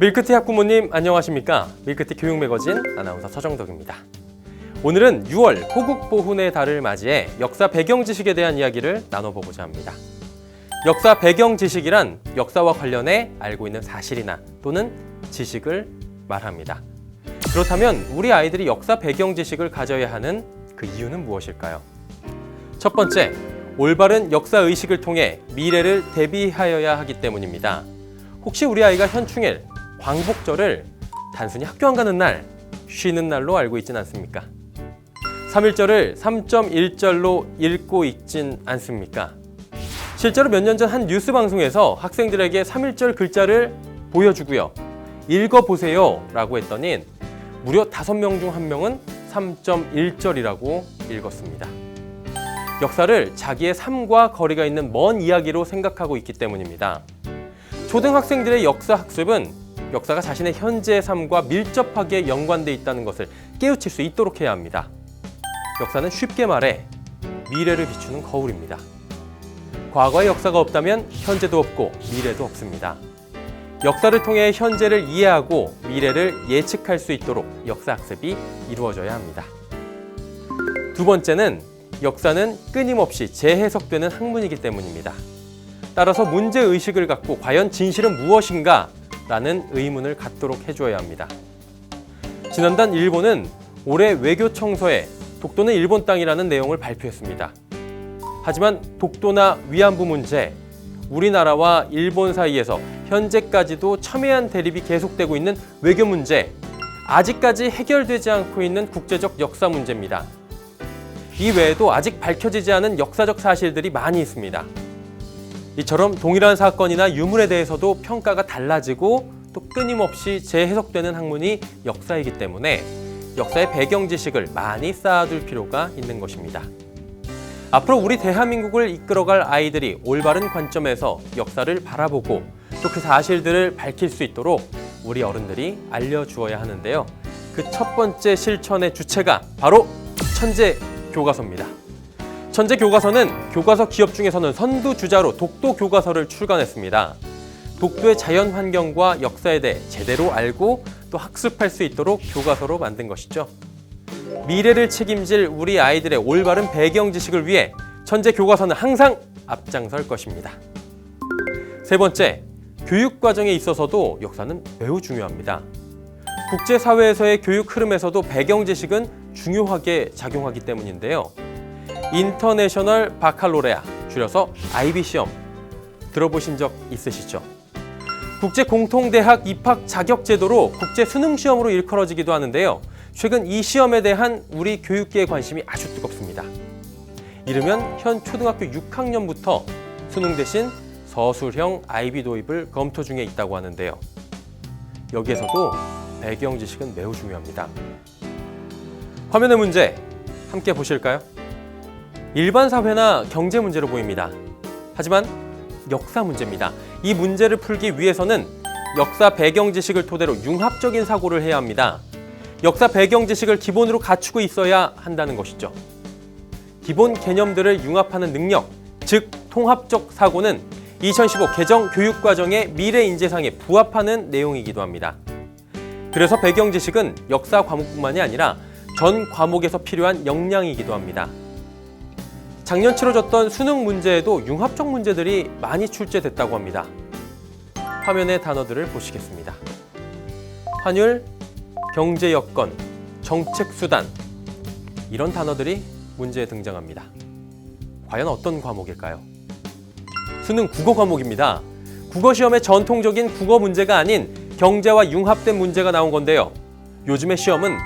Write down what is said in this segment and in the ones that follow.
밀크티 학부모님 안녕하십니까? 밀크티 교육 매거진 아나운서 서정덕입니다. 오늘은 6월 호국보훈의 달을 맞이해 역사 배경 지식에 대한 이야기를 나눠보고자 합니다. 역사 배경 지식이란 역사와 관련해 알고 있는 사실이나 또는 지식을 말합니다. 그렇다면 우리 아이들이 역사 배경 지식을 가져야 하는 그 이유는 무엇일까요? 첫 번째, 올바른 역사 의식을 통해 미래를 대비하여야 하기 때문입니다. 혹시 우리 아이가 현충일, 광복절을 단순히 학교 안 가는 날, 쉬는 날로 알고 있진 않습니까? 3.1절을 3.1절로 읽고 있진 않습니까? 실제로 몇 년 전 한 뉴스 방송에서 학생들에게 3.1절 글자를 보여주고요. 읽어보세요 라고 했더니 무려 5명 중 1명은 3.1절이라고 읽었습니다. 역사를 자기의 삶과 거리가 있는 먼 이야기로 생각하고 있기 때문입니다. 초등학생들의 역사 학습은 역사가 자신의 현재의 삶과 밀접하게 연관돼 있다는 것을 깨우칠 수 있도록 해야 합니다. 역사는 쉽게 말해 미래를 비추는 거울입니다. 과거의 역사가 없다면 현재도 없고 미래도 없습니다. 역사를 통해 현재를 이해하고 미래를 예측할 수 있도록 역사 학습이 이루어져야 합니다. 두 번째는 역사는 끊임없이 재해석되는 학문이기 때문입니다. 따라서 문제 의식을 갖고 과연 진실은 무엇인가 라는 의문을 갖도록 해줘야 합니다. 지난달 일본은 올해 외교 청서에 독도는 일본 땅이라는 내용을 발표했습니다. 하지만 독도나 위안부 문제, 우리나라와 일본 사이에서 현재까지도 첨예한 대립이 계속되고 있는 외교 문제, 아직까지 해결되지 않고 있는 국제적 역사 문제입니다. 이 외에도 아직 밝혀지지 않은 역사적 사실들이 많이 있습니다. 이처럼 동일한 사건이나 유물에 대해서도 평가가 달라지고 또 끊임없이 재해석되는 학문이 역사이기 때문에 역사의 배경 지식을 많이 쌓아둘 필요가 있는 것입니다. 앞으로 우리 대한민국을 이끌어갈 아이들이 올바른 관점에서 역사를 바라보고 또 그 사실들을 밝힐 수 있도록 우리 어른들이 알려주어야 하는데요. 그 첫 번째 실천의 주체가 바로 천재 교과서입니다. 천재 교과서는 교과서 기업 중에서는 선두 주자로 독도 교과서를 출간했습니다. 독도의 자연 환경과 역사에 대해 제대로 알고 또 학습할 수 있도록 교과서로 만든 것이죠. 미래를 책임질 우리 아이들의 올바른 배경 지식을 위해 천재 교과서는 항상 앞장설 것입니다. 세 번째, 교육 과정에 있어서도 역사는 매우 중요합니다. 국제사회에서의 교육 흐름에서도 배경 지식은 중요하게 작용하기 때문인데요. 인터내셔널 바칼로레아, 줄여서 IB 시험 들어보신 적 있으시죠? 국제 공통대학 입학 자격 제도로 국제 수능 시험으로 일컬어지기도 하는데요. 최근 이 시험에 대한 우리 교육계의 관심이 아주 뜨겁습니다. 이르면 현 초등학교 6학년부터 수능 대신 서술형 IB 도입을 검토 중에 있다고 하는데요. 여기에서도 배경 지식은 매우 중요합니다. 화면의 문제 함께 보실까요? 일반 사회나 경제 문제로 보입니다. 하지만 역사 문제입니다. 이 문제를 풀기 위해서는 역사 배경 지식을 토대로 융합적인 사고를 해야 합니다. 역사 배경 지식을 기본으로 갖추고 있어야 한다는 것이죠. 기본 개념들을 융합하는 능력, 즉 통합적 사고는 2015 개정 교육과정의 미래 인재상에 부합하는 내용이기도 합니다. 그래서 배경 지식은 역사 과목뿐만이 아니라 전 과목에서 필요한 역량이기도 합니다. 작년 치러졌던 수능 문제에도 융합적 문제들이 많이 출제됐다고 합니다. 화면의 단어들을 보시겠습니다. 환율, 경제 여건, 정책 수단 이런 단어들이 문제에 등장합니다. 과연 어떤 과목일까요? 수능 국어 과목입니다. 국어 시험의 전통적인 국어 문제가 아닌 경제와 융합된 문제가 나온 건데요. 요즘의 시험은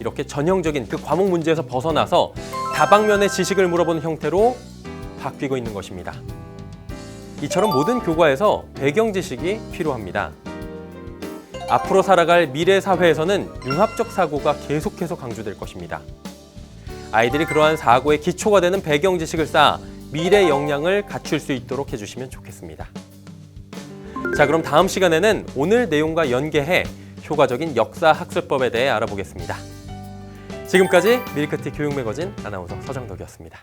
이렇게 전형적인 그 과목 문제에서 벗어나서 다방면의 지식을 물어보는 형태로 바뀌고 있는 것입니다. 이처럼 모든 교과에서 배경 지식이 필요합니다. 앞으로 살아갈 미래 사회에서는 융합적 사고가 계속해서 강조될 것입니다. 아이들이 그러한 사고의 기초가 되는 배경 지식을 쌓아 미래 역량을 갖출 수 있도록 해주시면 좋겠습니다. 자, 그럼 다음 시간에는 오늘 내용과 연계해 효과적인 역사 학습법에 대해 알아보겠습니다. 지금까지 밀크티 교육 매거진 아나운서 서정덕이었습니다.